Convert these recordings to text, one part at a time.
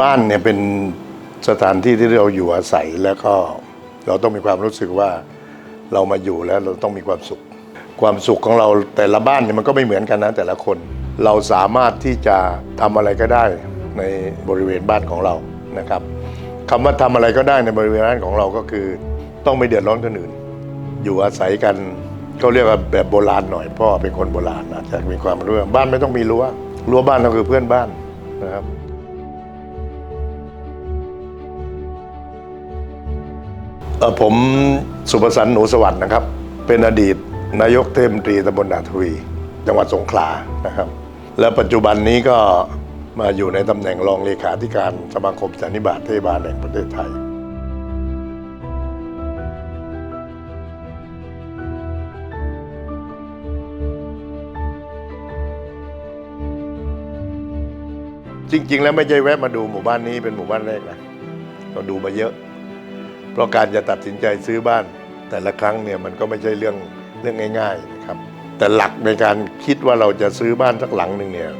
บ้านเนี่ยเป็นสถานที่ที่เราอยู่อาศัยแล้วก็เราต้องมีความรู้สึกว่าเรามาอยู่แล้วเราต้องมีความสุข ความสุขของเราแต่ละบ้านเนี่ยมันก็ไม่เหมือนกันนะแต่ละคน เราสามารถที่จะทำอะไรก็ได้ในบริเวณบ้านของเรานะครับคำว่าทำอะไรก็ได้ในบริเวณบ้านของเราก็คือ ต้องไม่เดือดร้อนคนอื่น อยู่อาศัยกันเขาเรียกว่าแบบโบราณหน่อยพ่อเป็นคนโบราณอาจะมีความรู้ว่าบ้านไม่ต้องมีรั้วรั้วบ้านก็คือเพื่อนบ้านนะครับ ผมสุภสันต์หนูสวัสดิ์นะครับ เป็นอดีตนายกเทศมนตรีตำบลนาทวี จังหวัดสงขลานะครับ และปัจจุบันนี้ก็มาอยู่ในตำแหน่งรองเลขาธิการสมาคมสันนิบาตเทศบาลแห่งประเทศไทย จริง ๆ แล้วไม่ใช่แวะมาดูหมู่บ้านนี้เป็นหมู่บ้านแรกนะเราดูมาเยอะ เพราะการจะตัดสินใจซื้อบ้าน แต่ละครั้งเนี่ยมันก็ไม่ใช่เรื่องเรื่องง่ายๆนะครับ แต่หลักในการคิดว่าเราจะซื้อบ้านสักหลังหนึ่งเนี่ย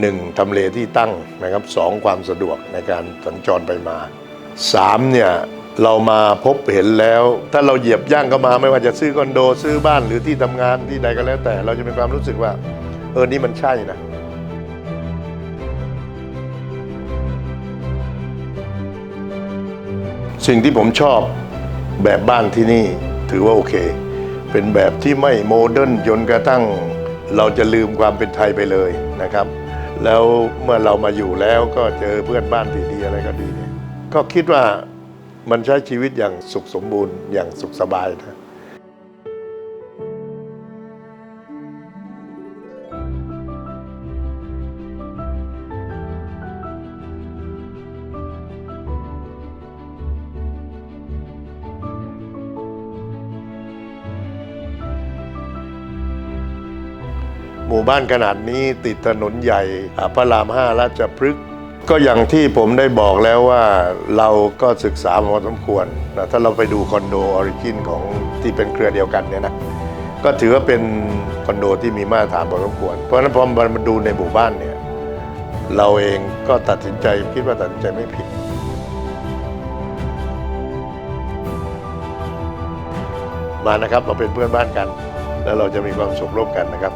หนึ่งทำเลที่ตั้งนะครับสองความสะดวกในการสัญจรไปมาสามเนี่ยเรามาพบเห็นแล้ว ถ้าเราเหยียบย่างเข้ามาไม่ว่าจะซื้อคอนโดซื้อบ้านหรือที่ทำงานที่ใดก็แล้วแต่ เราจะมีความรู้สึกว่า เออนี่มันใช่นะ สิ่งที่ผมชอบแบบบ้านที่นี่ถือว่าโอเค เป็นแบบที่ไม่โมเดิร์นจนกระทั่งเราจะลืมความเป็นไทยไปเลยนะครับ แล้วเมื่อเรามาอยู่แล้วก็เจอเพื่อนบ้านดีๆอะไรก็ดีเนี่ยก็คิดว่ามันใช้ชีวิตอย่างสุขสมบูรณ์อย่างสุขสบายนะ หมู่บ้านขนาดนี้ติดถนนใหญ่พระรามห้าราชพฤกษ์ก็อย่างที่ผมได้บอกแล้วว่าเราก็ศึกษามาพอสมควรนะถ้าเราไปดูคอนโดออริจินของที่เป็นเครือเดียวกันเนี่ยนะก็ถือว่าเป็นคอนโดที่มีมาตรฐานพอสมควร เพราะฉะนั้นพอมาดูในหมู่บ้านเนี่ยเราเองก็ตัดสินใจคิดว่าตัดสินใจไม่ผิด มานะครับมาเป็นเพื่อนบ้านกัน แล้วเราจะมีความสุขร่วมกันนะครับ